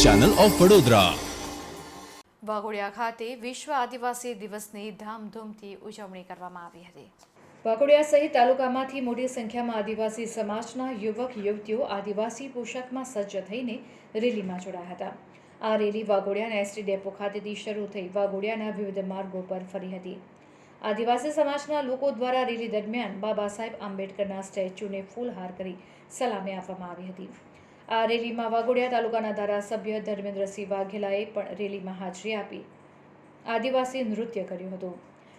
Channel of Vadodara. Waghodia ખાતે વિશ્વ આદિવાસી દિવસની ધામધૂમથી ઉજવણી કરવામાં આવી હતી. વાઘોડિયા સહિત તાલુકામાંથી મોટી સંખ્યામાં આદિવાસી સમાજના યુવક યુવતીઓ આદિવાસી પોશાકમાં સજ્જ થઈને રેલીમાં જોડાયા હતા. આ રેલી વાઘોડિયાના એસટી ડેપો ખાતેથી શરૂ થઈ વાઘોડિયાના વિવિધ માર્ગો પર ફરી હતી. આદિવાસી સમાજના લોકો દ્વારા રેલી દરમિયાન બાબા સાહેબ આંબેડકરના સ્ટેચ્યુને ફૂલહાર કરી સલામી આપવામાં આવી હતી. આ રેલીમાં વાઘોડિયા તાલુકાના ધારાસભ્ય ધર્મેન્દ્રસિંહ વાઘેલાએ પણ રેલીમાં હાજરી આપી. આદિવાસી નૃત્ય કર્યું હતું.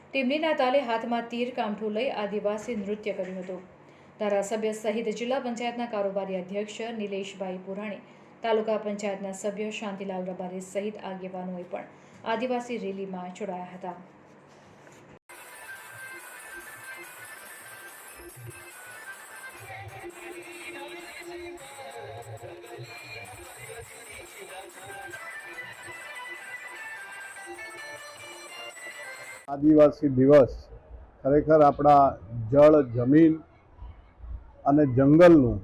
ટીમનીના તાલે હાથમાં તીર કામઠું લઈ આદિવાસી નૃત્ય કર્યું હતું. ધારાસભ્ય સહિત જિલ્લા પંચાયતના કારોબારી અધ્યક્ષ નિલેશભાઈ પુરાણી, તાલુકા પંચાયતના સભ્ય શાંતિલાલ રબારી સહિત આગેવાનોએ પણ આદિવાસી રેલીમાં જોડાયા હતા. આદિવાસી દિવસ ખરેખર આપણા જળ, જમીન અને જંગલનું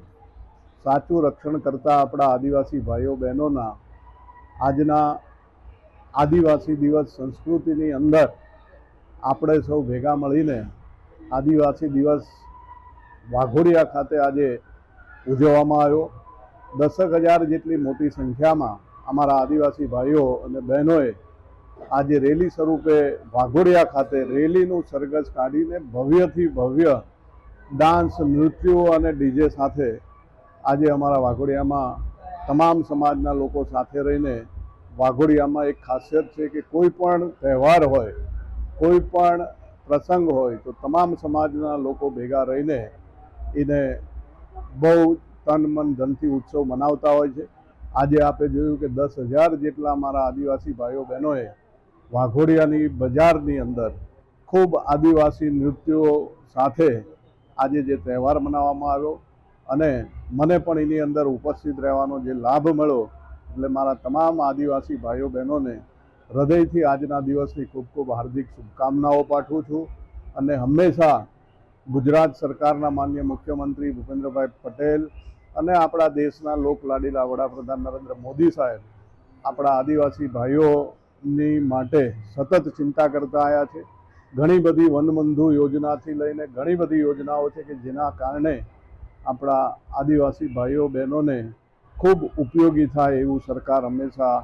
સાચું રક્ષણ કરતા આપણા આદિવાસી ભાઈઓ બહેનોના આજના આદિવાસી દિવસ સંસ્કૃતિની અંદર આપણે સૌ ભેગા મળીને આદિવાસી દિવસ વાઘોડિયા ખાતે આજે ઉજવવામાં આવ્યો. દસક હજાર જેટલી મોટી સંખ્યામાં અમારા આદિવાસી ભાઈઓ અને બહેનોએ આજે રેલી સ્વરૂપે વાઘોડિયા ખાતે રેલીનું સરઘસ કાઢીને ભવ્યથી ભવ્ય ડાન્સ, નૃત્યો અને ડીજે સાથે આજે અમારા વાઘોડિયામાં તમામ સમાજના લોકો સાથે રહીને વાઘોડિયામાં એક ખાસિયત છે કે કોઈ પણ તહેવાર હોય, કોઈ પણ પ્રસંગ હોય, તો તમામ સમાજના લોકો ભેગા રહીને એને બહુ તન મન ધનથી ઉત્સવ મનાવતા હોય છે. આજે આપણે જોયું કે દસ હજાર જેટલા અમારા આદિવાસી ભાઈઓ બહેનોએ વાઘોડિયાની બજારની અંદર ખૂબ આદિવાસી નૃત્યો સાથે આજે જે તહેવાર મનાવવામાં આવ્યો અને મને પણ એની અંદર ઉપસ્થિત રહેવાનો જે લાભ મળ્યો એટલે મારા તમામ આદિવાસી ભાઈઓ બહેનોને હૃદયથી આજના દિવસની ખૂબ ખૂબ હાર્દિક શુભકામનાઓ પાઠવું છું અને હંમેશા ગુજરાત સરકારના માન્ય મુખ્યમંત્રી ભૂપેન્દ્રભાઈ પટેલ અને આપણા દેશના લોકલાડીલા વડાપ્રધાન નરેન્દ્ર મોદી સાહેબ, આપણા આદિવાસી ભાઈઓની માટે સતત ચિંતા કરતા આવ્યા છે. ઘણી બધી વનબંધુ યોજનાથી લઈને ઘણી બધી યોજનાઓ છે કે જેના કારણે આપણા આદિવાસી ભાઈઓ બહેનોને ખૂબ ઉપયોગી થાય એવું સરકાર હંમેશા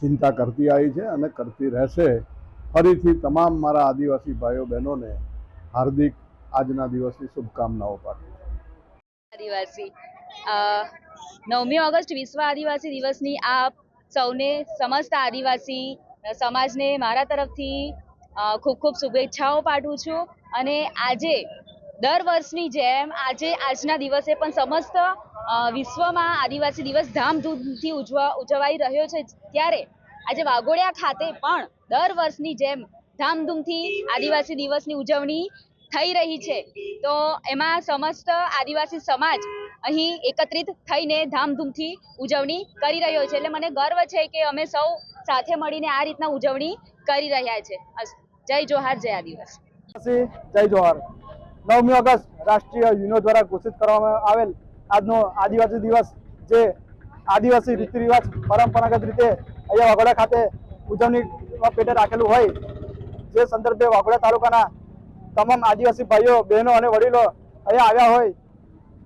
ચિંતા કરતી આવી છે અને કરતી રહેશે. ફરીથી તમામ મારા આદિવાસી ભાઈઓ બહેનોને હાર્દિક આજના દિવસની શુભકામનાઓ પાઠવું આદિવાસી. નવમી ઓગસ્ટ વિશ્વ આદિવાસી દિવસની આપ સૌને સમસ્ત આદિવાસી સમાજને મારા તરફથી ખૂબ ખૂબ શુભેચ્છાઓ પાઠવું છું. અને આજે, દર વર્ષની જેમ આજે આજના દિવસે પણ સમસ્ત વિશ્વમાં આદિવાસી દિવસ ધામધૂમથી ઉજવા, ઉજવાઈ રહ્યો છે. ત્યારે આજે વાઘોડિયા ખાતે પણ દર વર્ષની જેમ ધામધૂમથી આદિવાસી દિવસની ઉજવણી થઈ રહી છે. તો એમાં સમસ્ત આદિવાસી સમાજ અહીં એકત્રિત થઈને ધામધૂમથી ઉજવણી કરી રહ્યો છે. એટલે મને ગર્વ છે કે અમે સૌ સાથે મળીને આ રીતના ઉજવણી કરી રહ્યા છે. જય જોહાર, જય આદિવાસી. જય જોહાર. નવમી ઓગસ્ટ રાષ્ટ્રીય યુનો દ્વારા ઘોષિત કરવામાં આવેલ આજનો આદિવાસી દિવસ જે આદિવાસી રીતિ રિવાજ પરંપરાગત રીતે અહીંયા વાઘોડા ખાતે ઉજવણી પેટે રાખેલું હોય, જે સંદર્ભે વાઘોડા તાલુકાના તમામ આદિવાસી ભાઈઓ, બહેનો અને વડીલો અહીંયા આવ્યા હોય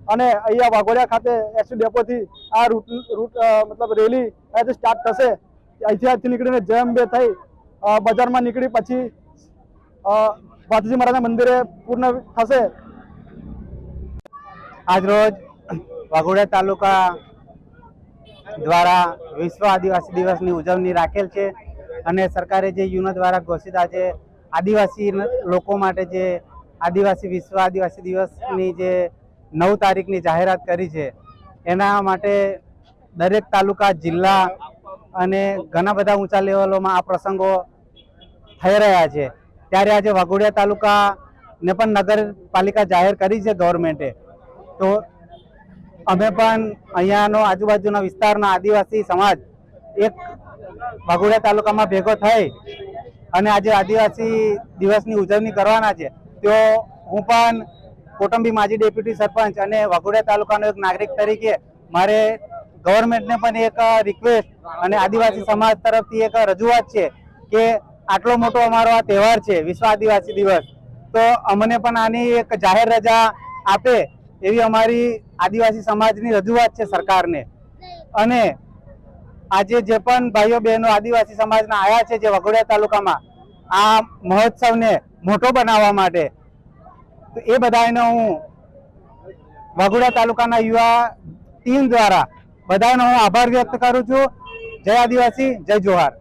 અને અહીંયા વાઘોડિયા ખાતે એસટી ડેપોથી આ રૂટ રૂટ મતલબ રેલી અહીંયાથી સ્ટાર્ટ થશે. અહીંથી નીકળીને જયંબે થઈ બજારમાં નીકળી પછી અ, મહારાજના મંદિરે પૂર્ણ થશે. આજરોજ વાઘોડિયા તાલુકા દ્વારા વિશ્વ આદિવાસી દિવસની ઉજવણી રાખેલ છે અને સરકારે જે યુનો દ્વારા ઘોષિત આજે આદિવાસી લોકો માટે જે આદિવાસી વિશ્વ આદિવાસી દિવસની જે નવ તારીખની જાહેરાત કરી છે. એના માટે દરેક તાલુકા, જિલ્લા અને ઘણા બધા ઊંચા લેવલોમાં આ પ્રસંગો થઈ રહ્યા છે. ત્યારે આજે વાઘોડિયા તાલુકાને પણ નગરપાલિકા જાહેર કરી છે ગવર્મેન્ટે. તો અમે પણ અહીંયાનો આજુબાજુના વિસ્તારના આદિવાસી સમાજ એક વાઘોડિયા તાલુકામાં ભેગો થઈ અને આજે આદિવાસી દિવસની ઉજવણી કરવાના છે. તો હું પણ કોટંબી માજી ડેપ્યુટી સરપંચ અને વાઘોડિયા તાલુકાનો એક નાગરિક તરીકે મારે ગવર્મેન્ટને પણ એક રિક્વેસ્ટ અને આદિવાસી સમાજ તરફથી એક રજૂઆત છે કે આટલો મોટો અમારો આ તહેવાર છે, વિશ્વ આદિવાસી દિવસ. તો અમને પણ આની એક જાહેર રજા આપે એવી અમારી આદિવાસી સમાજની રજૂઆત છે સરકારને. અને આજે જે પણ ભાઈઓ બહેનો આદિવાસી સમાજના આયા છે જે વઘોડિયા તાલુકામાં, આ મહોત્સવને મોટો બનાવવા માટે તો એ બધાને હું વાઘોડા તાલુકાના યુવા ટીમ દ્વારા બધાનો હું આભાર વ્યક્ત કરું છું. જય આદિવાસી, જય જોહાર.